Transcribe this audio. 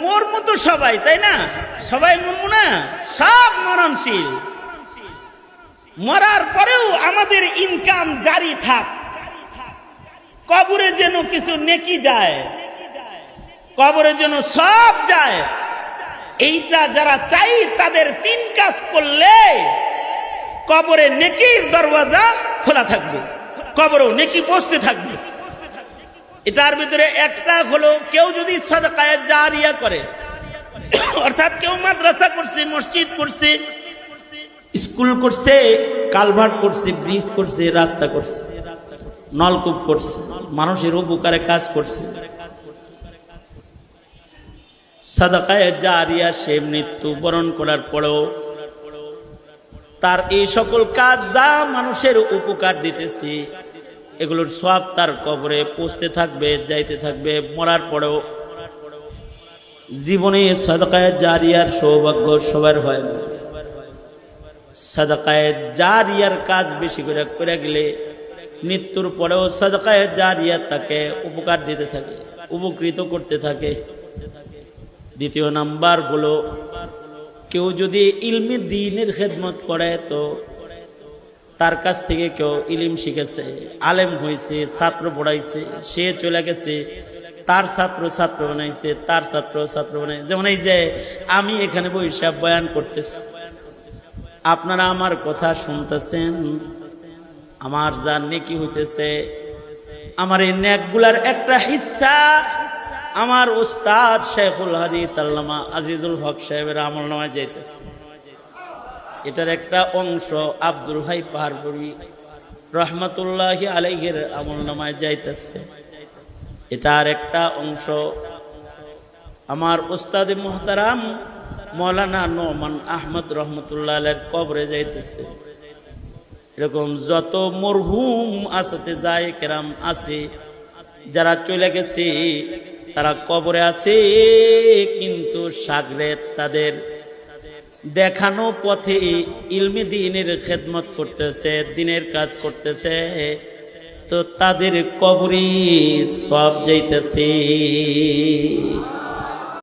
মোর মতো সবাই, তাই না? সবাই মরবো না? সব মরণশীল। মরার পরেও আমাদের ইনকাম জারি থাক। কবরে যেন কিছু নেকি যায়। কবরে যেন সব যায়। এইটা যারা চাই, তাদের তিন কাজ করলে কবরে নেকির দরওয়াজা খোলা থাকবে। কবরেও নেকি পৌঁছতে থাকবে। এটার ভিতরে একটা হলো, কেউ যদি সাদকায় জারিয়া করে, অর্থাৎ কেউ মাদ্রাসা করছে, মসজিদ করছে, স্কুল করছে, কালভার্ট করছে, ব্রিজ করছে, রাস্তা করছে, নলকূপ করছে, মানুষের উপকারে কাজ করছে। সাদাকায় জারিয়া সে মৃত্যু বরণ করার পরেও তার এই সকল কাজ যা মানুষের উপকার দিতেছি এগুলোর সব তার কবরে পৌঁছতে থাকবে, যাইতে থাকবে, মরার পরেও জীবনে সদকায় জারিয়ার সৌভাগ্য সবার হয় না। সদকায় জারিয়ার কাজ বেশি করে করে গেলে মৃত্যুর পরেও সদকায় জারিয়া তাকে উপকার দিতে থাকে, উপকৃত করতে থাকে। দ্বিতীয় নাম্বার হলো, কেউ যদি ইলমি দিনের খেদমত করে তো তার কাছ থেকে কেউ ইলিম শিখেছে, আলেম হয়েছে, ছাত্র পড়াইছে, সে চলে গেছে, তার ছাত্র ছাত্র বানাইছে, তার ছাত্র ছাত্র বানাইছে। যেমন এই যে আমি এখানে বৈশাখ বয়ান করতেছি। আপনারা আমার কথা শুনতেছেন, আমার যা নেকি হইতেছে, আমার এই নেকগুলার একটা হিস্সা আমার উস্তাদ শেখুল হাদিস আল্লামা আজিজুল হক সাহেবের আমল নামায় যাইতেছে। এটার একটা অংশ আব্দুল হাই পাহাড়পুরি রহমতুল্লাহ আলাইহের আমল নামায় যাইতেছে। এটার একটা অংশ আমার উস্তাদ মোহতারাম মৌলানা নোমান আহমদ রহমতুল্লাহ আলের কবরে যাইতেছে। এরকম যত মরহুম আসাতে যায়, কেরাম আছে, যারা চলে গেছে, তারা কবরে আছে, কিন্তু সাগরে তাদের দেখানো পথে ইলমি দিনের খেদমত করতেছে দিনের কাজ করতেছে। তো তাদের কবরই সব যাইতেছে।